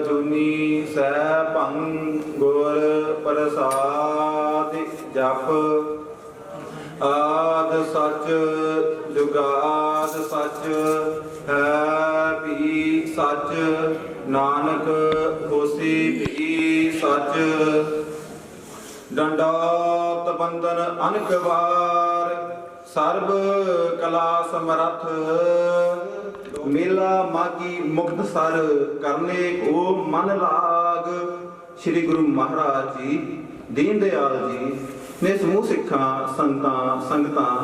ਜੁਨੀ ਸੈ ਭੰਗ ਗੁਰ ਪ੍ਰਸਾਦ ਜਪ। ਆਦ ਸਚ ਜੁਗਾਦ ਸਚ, ਹੈ ਵੀ ਸੱਚ, ਨਾਨਕ ਹੋਸੀ ਵੀ ਸੱਚ। ਡੰਡਾਤ ਬੰਦਨ ਅਨਕ ਵਾਰ, ਸਰਬ ਕਲਾ ਸਮਰੱਥ ਮੇਲਾ ਮਾਗੀ ਮੁਕਤ ਸਰ ਕਰਨੇ ਕੋ ਮਨ ਲਾਗ ਸ੍ਰੀ ਗੁਰੂ ਮਹਾਰਾਜ ਜੀ ਦੀਨ ਦਿਆਲ ਜੀ ਨੇ ਸਮੂਹ ਸਿੱਖਾਂ ਸੰਤਾਂ ਸੰਗਤਾਂ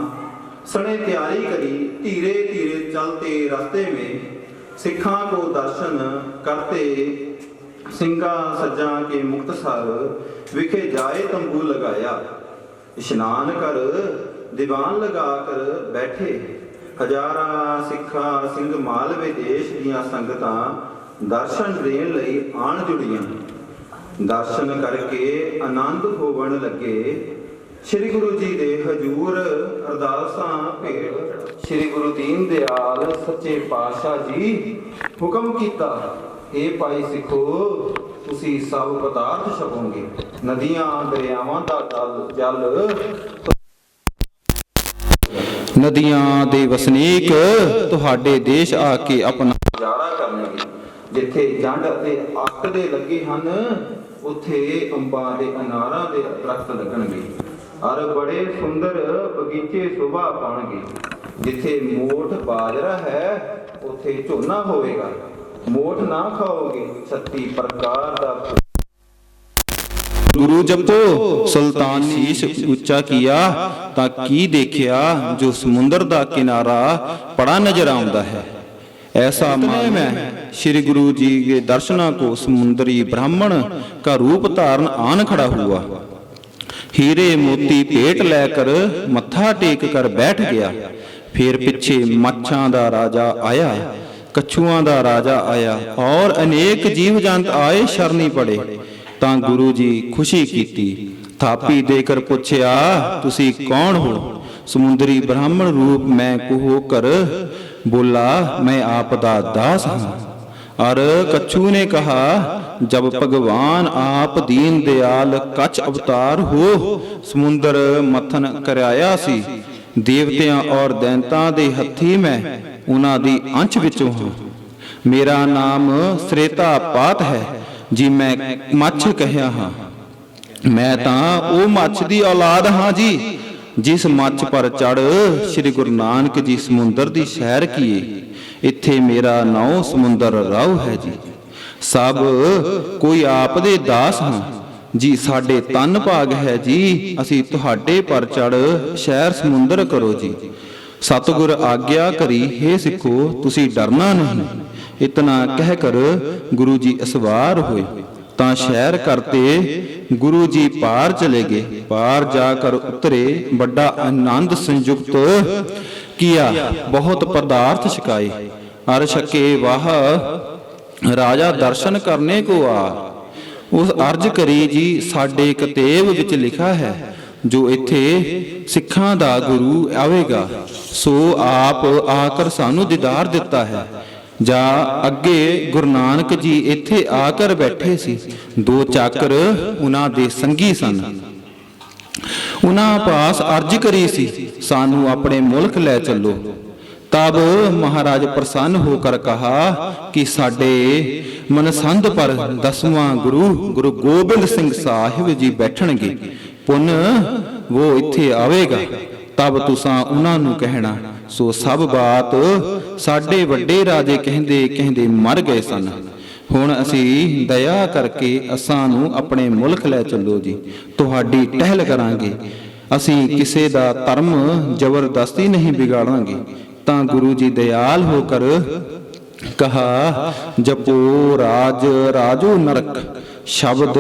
ਸਣੇ ਤਿਆਰੀ ਕਰੀ ਧੀਰੇ ਧੀਰੇ ਚਲਤੇ ਰਸਤੇ में सिखा को दर्शन करते सिंगा सज्जा के मुक्तसर विखे जाए तंबू लगाया इशनान कर दीवान लगा कर बैठे ਹਜ਼ਾਰਾਂ ਸਿੱਖਾਂ ਸਿੰਘ ਮਾਲਵੇ ਦੇਸ਼ ਦੀਆਂ ਸੰਗਤਾਂ ਦਰਸ਼ਨ ਦੇਣ ਲਈ ਆਣ ਜੁੜੀਆਂ। ਦਰਸ਼ਨ ਕਰਕੇ ਆਨੰਦ ਹੋਵਣ ਲੱਗੇ। ਸ੍ਰੀ ਗੁਰੂ ਜੀ ਦੇ ਹਜੂਰ ਅਰਦਾਸਾਂ ਭੇਟ ਸ੍ਰੀ ਗੁਰੂ ਦੀਨ ਦਿਆਲ ਸੱਚੇ ਪਾਤਸ਼ਾਹ ਜੀ ਹੁਕਮ ਕੀਤਾ ਇਹ ਭਾਈ ਸਿੱਖੋ, ਤੁਸੀਂ ਸਭ ਪਦਾਰਥ ਛਕੋਗੇ। ਨਦੀਆਂ, ਦਰਿਆਵਾਂ ਦਾ ਜਲ ਜਲ ਨਦੀਆਂ ਦੇ ਵਸਨੀਕ ਤੁਹਾਡੇ ਦੇਸ਼ ਆ ਕੇ ਆਪਣਾ ਗੁਜ਼ਾਰਾ ਕਰਨਗੇ। ਜਿੱਥੇ ਜੰਡ ਅਤੇ ਅੱਕ ਦੇ ਲੱਗੇ ਹਨ, ਉੱਥੇ ਅੰਬਾਂ ਦੇ ਅਨਾਰਾਂ ਦੇ ਦਰਖਤ ਲੱਗਣਗੇ। ਔਰ ਬੜੇ ਸੁੰਦਰ ਬਗੀਚੇ ਸ਼ੋਭਾ ਪਾਉਣਗੇ ਜਿੱਥੇ ਮੋਠ ਬਾਜਰਾ ਹੈ, ਉੱਥੇ ਝੋਨਾ ਹੋਵੇਗਾ। ਮੋਠ ਨਾ ਖਾਓਗੇ 36 ਪ੍ਰਕਾਰ ਦਾ ਗੁਰੂ ਜਪੋ ਸੁਲਤਾਨ ਸੀਸ ਉੱਚਾ ਕੀਆ ਤਾਂ ਕੀ ਦੇਖਿਆ ਜੋ ਸਮੁੰਦਰ ਦਾ ਕਿਨਾਰਾ ਬੜਾ ਨਜ਼ਰ ਆਉਂਦਾ ਹੈ ਐਸਾ ਮਾਲੂਮ ਹੈ श्री गुरु जी के दर्शना को समुद्री ब्राह्मण का रूप धारण आन खड़ा हुआ हीरे मोती भेंट लेकर मत्था टेक कर बैठ गया फिर पीछे मच्छां दा राजा आया कछुआं दा राजा आया और अनेक जीव जंत आए शरणी पड़े ਤਾਂ ਗੁਰੂ ਜੀ ਖੁਸ਼ੀ ਕੀਤੀ। ਥਾਪੀ ਦੇ ਕਰ ਪੁੱਛਿਆ, ਤੁਸੀਂ ਕੌਣ ਹੋ? ਸਮੁੰਦਰੀ ਬ੍ਰਾਹਮਣ ਰੂਪ ਮੈਂ ਕੋਹ ਕਰ। ਬੋਲਾ, ਮੈਂ ਆਪ ਦਾ ਦਾਸ ਹਾਂ। ਅਰ ਕੱਛੂ ਨੇ ਕਹਾ, ਜਬ ਭਗਵਾਨ ਆਪ ਦੀਨ ਦਿਆਲ ਕੱਚ ਅਵਤਾਰ ਹੋ, ਸਮੁੰਦਰ ਮਥਨ ਕਰਾਇਆ ਸੀ। ਦੇਵਤਿਆਂ ਔਰ ਦੈਂਤਾਂ ਦੇ ਹੱਥੀ ਮੈਂ ਉਹਨਾਂ ਦੀ ਅੰਚ ਵਿੱਚੋਂ ਹਾਂ। ਮੇਰਾ ਨਾਮ ਸ੍ਰੇਤਾ ਪਾਤ ਹੈ। ਜੀ, ਮੈਂ ਮੱਛ ਕਹਿਆ ਹਾਂ। ਮੈਂ ਤਾਂ ਉਹ ਮੱਛ ਦੀ ਔਲਾਦ ਹਾਂ ਜੀ, ਜਿਸ ਮੱਛ ਪਰ ਚੜ ਸ੍ਰੀ ਗੁਰੂ ਨਾਨਕ ਜੀ ਸਮੁੰਦਰ ਦੀ ਸੈਰ ਕੀਏ। ਇੱਥੇ ਮੇਰਾ ਨਾਉ ਸਮੁੰਦਰ ਰਾਉ ਹੈ ਜੀ। ਸਭ ਕੋਈ ਆਪ ਦੇ ਦਾਸ ਹਾਂ। ਜੀ, ਸਾਡੇ ਤਨ ਭਾਗ ਹੈ ਜੀ, ਅਸੀਂ ਤੁਹਾਡੇ ਪਰ ਚੜ ਸ਼ਹਿਰ ਸਮੁੰਦਰ ਕਰੋ ਜੀ। ਸਤਿਗੁਰ ਆਗਿਆ ਕਰੀ हे ਸਿੱਖੋ, ਤੁਸੀਂ ਡਰਨਾ ਨਹੀਂ। ਇਤਨਾ ਕਹਿ ਕਰ ਗੁਰੂ ਜੀ ਅਸਵਾਰ ਹੋਏ। ਤਾਂ ਸ਼ਹਿਰ ਕਰਤੇ ਗੁਰੂ ਜੀ ਪਾਰ ਚਲੇ ਗਏ। ਪਾਰ ਜਾ ਕਰ ਉਤਰੇ, ਵੱਡਾ ਆਨੰਦ ਸੰਯੁਕਤ ਕੀਆ, ਬਹੁਤ ਪਦਾਰਥ ਛਕਾਏ। ਅਰ ਛਕੇ ਵਾਹ, ਰਾਜਾ ਦਰਸ਼ਨ ਕਰਨੇ ਕੋ ਆ। ਉਸ ਅਰਜ ਕਰੀ ਜੀ, ਸਾਡੇ ਕਤੇਬ ਵਿੱਚ ਲਿਖਾ ਹੈ ਜੋ ਇੱਥੇ ਸਿੱਖਾਂ ਦਾ ਗੁਰੂ ਆਵੇਗਾ, ਸੋ ਆਪ ਆਕਰ ਸਾਨੂੰ ਦੀਦਾਰ ਦਿੱਤਾ ਹੈ। ਜਾਂ ਅੱਗੇ ਗੁਰੂ ਨਾਨਕ ਜੀ ਇੱਥੇ ਆ ਕਰ ਬੈਠੇ ਸੀ, ਦੋ ਚਾਕਰ ਉਹਨਾਂ ਦੇ ਸੰਗੀ ਸਨ। ਉਹਨਾਂ ਪਾਸ ਅਰਜ ਕਰੀ ਸੀ, ਸਾਨੂੰ ਆਪਣੇ ਮੁਲਕ ਲੈ ਚੱਲੋ। ਤਬ ਮਹਾਰਾਜ ਪ੍ਰਸੰਨ ਹੋ ਕਰ ਕਹਾ ਕਿ ਸਾਡੇ ਮਨਸੰਦ ਪਰ ਦਸਵਾਂ ਗੁਰੂ ਗੁਰੂ ਗੋਬਿੰਦ ਸਿੰਘ ਸਾਹਿਬ ਜੀ ਬੈਠਣਗੇ। ਪੁੰਨ ਉਹ ਇੱਥੇ ਆਵੇਗਾ, ਤਬ ਤੁਸਾਂ ਉਹਨਾਂ ਨੂੰ ਕਹਿਣਾ, ਸੋ ਸਭ ਬਾਤ ਸਾਡੇ ਵੱਡੇ ਰਾਜੇ ਕਹਿੰਦੇ ਕਹਿੰਦੇ ਮਰ ਗਏ ਸਨ। ਹੁਣ ਅਸੀਂ ਦਇਆ ਕਰਕੇ ਅਸਾਂ ਨੂੰ ਆਪਣੇ ਮੁਲਕ ਲੈ ਚੱਲੋ ਜੀ, ਤੁਹਾਡੀ ਟਹਿਲ ਕਰਾਂਗੇ। ਅਸੀਂ ਕਿਸੇ ਦਾ ਧਰਮ ਜ਼ਬਰਦਸਤੀ ਨਹੀਂ ਵਿਗਾੜਾਂਗੇ, ਤਾਂ ਗੁਰੂ ਜੀ ਦਇਆਲ ਹੋ ਕਰ ਕਹਾ, ਜਪੋ ਰਾਜ ਰਾਜੋ ਨਰਕ। ਸ਼ਬਦ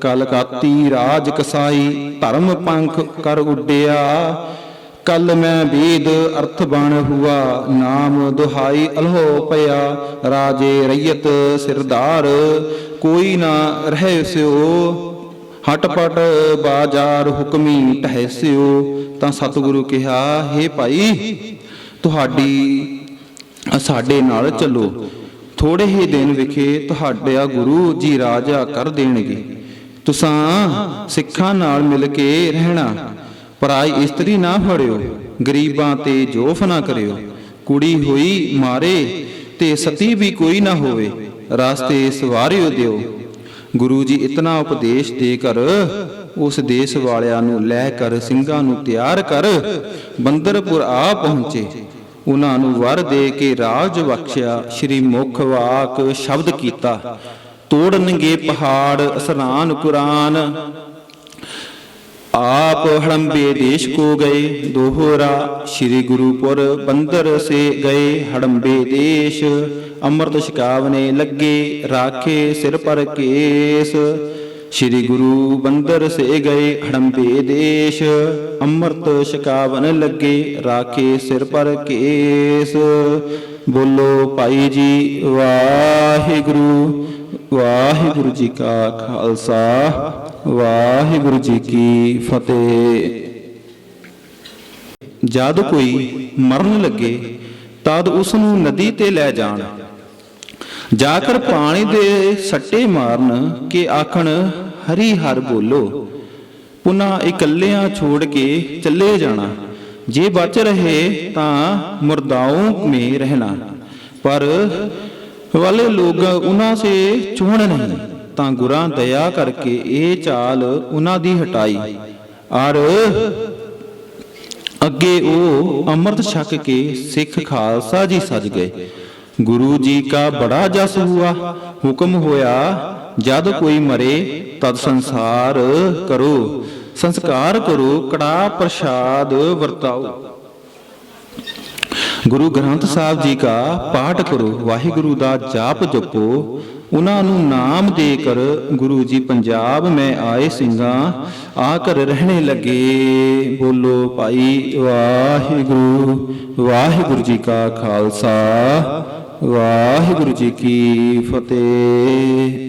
ਕਲਕਾਤੀ ਰਾਜ ਕਸਾਈ, ਧਰਮ ਪੰਖ ਕਰ ਉੱਡਿਆ। ਕਲ ਮੈਂ ਵੇਦ ਅਰਥ ਬਣ ਹੁਆ, ਨਾਮ ਦੁਹਾਈ ਅਲਹੋ ਪਿਆ। ਰਾਜੇ ਰਈਅਤ ਸਿਰਦਾਰ, ਕੋਈ ਨਾ ਰਹਿ ਸਿਓ। ਹਟਪਟ ਬਾਜ਼ਾਰ ਹੁਕਮੀ ਟਹਿਸਿਓ ਤਾਂ ਸਤਿਗੁਰੂ ਕਿਹਾ हे ਭਾਈ, ਤੁਹਾਡੀ ਸਾਡੇ ਨਾਲ ਚੱਲੋ। ਥੋੜੇ ਹੀ ਦਿਨ ਵਿਖੇ ਤੁਹਾਡਾ ਗੁਰੂ ਜੀ ਰਾਜਾ ਕਰ ਦੇਣਗੇ। ਤੁਸਾਂ ਸਿੱਖਾਂ ਨਾਲ ਮਿਲ ਕੇ ਰਹਿਣਾ, ਪਰਾਈ ਇਸਤਰੀ ਨਾ ਫੜਿਓ, ਗਰੀਬਾਂ ਤੇ ਜੋਫ ਨਾ ਕਰਿਓ। ਕੁੜੀ ਹੋਈ ਮਾਰੇ ਤੇ ਸਤੀ ਵੀ ਕੋਈ ਨਾ ਹੋਵੇ, ਰਾਸਤੇ ਸਵਾਰਿਓ ਦਿਓ। ਗੁਰੂ ਜੀ ਇਤਨਾ ਉਪਦੇਸ਼ ਦੇ ਕਰ, ਉਸ ਦੇਸ਼ ਵਾਲਿਆਂ ਨੂੰ ਲੈ ਕਰ, ਸਿੰਘਾਂ ਨੂੰ ਤਿਆਰ ਕਰ, ਬੰਦਰਪੁਰ ਆ ਪਹੁੰਚੇ। ਉਹਨਾਂ ਨੂੰ ਵਰ ਦੇ ਕੇ ਰਾਜ ਬਖਸ਼ਿਆ, ਸ੍ਰੀ ਮੁਖ ਵਾਕ ਸ਼ਬਦ ਕੀਤਾ। ਤੋੜਨਗੇ ਪਹਾੜ ਅਸਰਾਨ ਕੁਰਾਨ। ਆਪ ਹੜੰਬੇ ਦੇਸ਼ ਕੋ ਗਏ, ਦੋਹਰਾ ਸ੍ਰੀ ਗੁਰੂਪੁਰ ਬੰਦਰ ਸੇ ਗਏ। ਹੜੰਬੇ ਦੇਸ਼ ਅੰਮ੍ਰਿਤ ਛਕਾਵਨੇ ਲੱਗੇ, ਰਾਖੇ ਸਿਰ ਪਰ ਕੇਸ। ਸ੍ਰੀ ਗੁਰੂ ਬੰਦਰ ਸੇ ਗਏ ਹੜੰਬੇ ਦੇਸ਼, ਅੰਮ੍ਰਿਤ ਛਕਾਵਨ ਲੱਗੇ ਰਾਖੇ ਸਿਰ ਪਰ ਕੇਸ। ਬੋਲੋ ਭਾਈ ਜੀ, ਵਾਹਿਗੁਰੂ ਵਾਹਿਗੁਰੂ ਜੀ ਕਾ ਖਾਲਸਾ, ਵਾਹਿਗੁਰੂ ਜੀ ਕੀ ਫਤਿਹ। ਜਦ ਕੋਈ ਮਰਨ ਲੱਗੇ, ਤਦ ਉਸ ਨੂੰ ਨਦੀ ਤੇ ਲੈ ਜਾਣ। ਜਾ ਪਾਣੀ ਦੇ ਸੱਟੇ ਮਾਰਨ ਕੇ ਆਖਣ, ਹਰੀ ਹਰ ਬੋਲੋ, ਪੁਨਾ ਇਕੱਲਿਆਂ ਛੋੜ ਕੇ ਚੱਲੇ ਜਾਣਾ, ਜੇ ਬਚ ਰਹੇ ਤਾਂ ਮੁਰਦਾਓਂ ਮੇ ਰਹਿਣਾ, ਪਰ ਵਾਲੇ ਲੋਗ ਉਹਨਾਂ ਸੇ ਚੁਣ ਨਹੀਂ, ਤਾਂ ਗੁਰਾਂ ਦਇਆ ਕਰਕੇ ਇਹ ਚਾਲ ਉਹਨਾਂ ਦੀ ਹਟਾਈ, ਔਰ ਅੱਗੇ ਉਹ ਅੰਮ੍ਰਿਤ ਛਕ ਕੇ ਸਿੱਖ ਖਾਲਸਾ ਜੀ ਸਜ ਗਏ ਗੁਰੂ ਜੀ ਕਾ ਬੜਾ ਜਸ ਹੁਆ, ਹੁਕਮ ਹੋਇਆ, ਜਦ ਕੋਈ ਮਰੇ, ਤਦ ਸੰਸਾਰ ਕਰੋ, ਸੰਸਕਾਰ ਕਰੋ, ਕੜਾ ਪ੍ਰਸ਼ਾਦ ਵਰਤਾਓ। ਗੁਰੂ ਗ੍ਰੰਥ ਸਾਹਿਬ ਜੀ ਕਾ ਪਾਠ ਕਰੋ, ਵਾਹਿਗੁਰੂ ਦਾ ਜਾਪ ਜਪੋ, ਉਹਨਾਂ ਨੂੰ ਨਾਮ ਦੇ ਕਰ ਗੁਰੂ ਜੀ ਪੰਜਾਬ ਮੈਂ ਆਏ ਸਿੰਘਾਂ ਆ ਕਰ ਰਹਿਣੇ ਲੱਗੇ, ਬੋਲੋ ਭਾਈ ਵਾਹਿਗੁਰੂ ਵਾਹਿਗੁਰੂ ਜੀ ਕਾ ਖਾਲਸਾ ਵਾਹਿਗੁਰੂ ਜੀ ਕੀ ਫਤਿਹ।